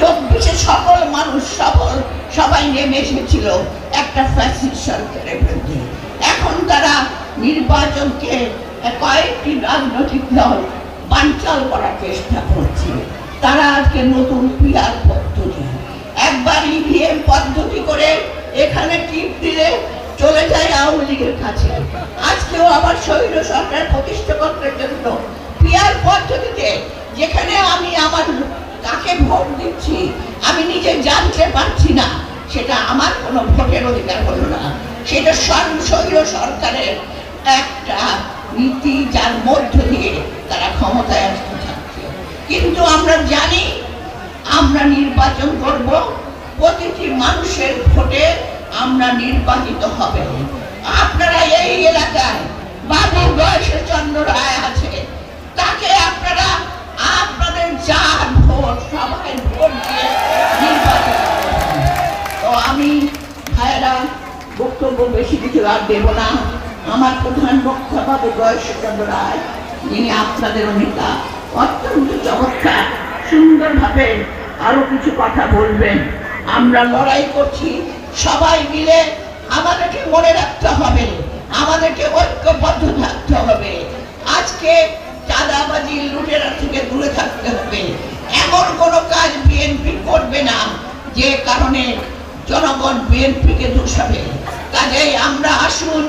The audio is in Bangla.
চব্বিশে সকল মানুষ সফল, সবাই নেমে এসেছিল একটা ফ্যাসিস্ট সরকারের বিরুদ্ধে। এখন তারা নির্বাচনকে কয়েকটি রাজনৈতিক দল বানচাল করার চেষ্টা করছে। তারা আজকে নতুন পিয়ার পদ্ধতি একবার ইভিএম পদ্ধতি করে এখানে টিপ দিলে চলে যায় আওয়ামী লীগের কাছে। আজকেও আবার শৈল সরকার প্রতিষ্ঠা করার জন্য পিয়ার পদ্ধতিতে যেখানে আমি আমার কাকে ভোট দিচ্ছি আমি নিজে জানতে পারছি না, সেটা আমার কোনো ভোটের অধিকার হলো না। সেটা শৈল সরকারের একটা নীতি, যার মধ্য দিয়ে তারা ক্ষমতায় আসতে থাকছে কিন্তু আমরা জানি, আমরা নির্বাচন করব, প্রতিটি মানুষের ভোটে আমরা নির্বাচিত হবে। আপনারা এই এলাকায় বক্তব্য বেশি কিছু আর দেব না। আমার প্রধান বক্তা বাবু বয়সচন্দ্র রায়, যিনি আপনাদের নেতা অত্যন্ত চমৎকার, সুন্দরভাবে আরও কিছু কথা বলবেন। আমরা লড়াই করছি, সবাই মিলে আমাদেরকে মনে রাখতে হবে, আমাদেরকে ঐক্যবদ্ধ থাকতে হবে। আজকে চাঁদাবাজি লুটেরা থেকে দূরে থাকতে হবে। এমন কোনো কাজ বিএনপি করবে না, যে কারণে জনগণ বিএনপিকে দোষাবে। কাজেই আমরা আসুন।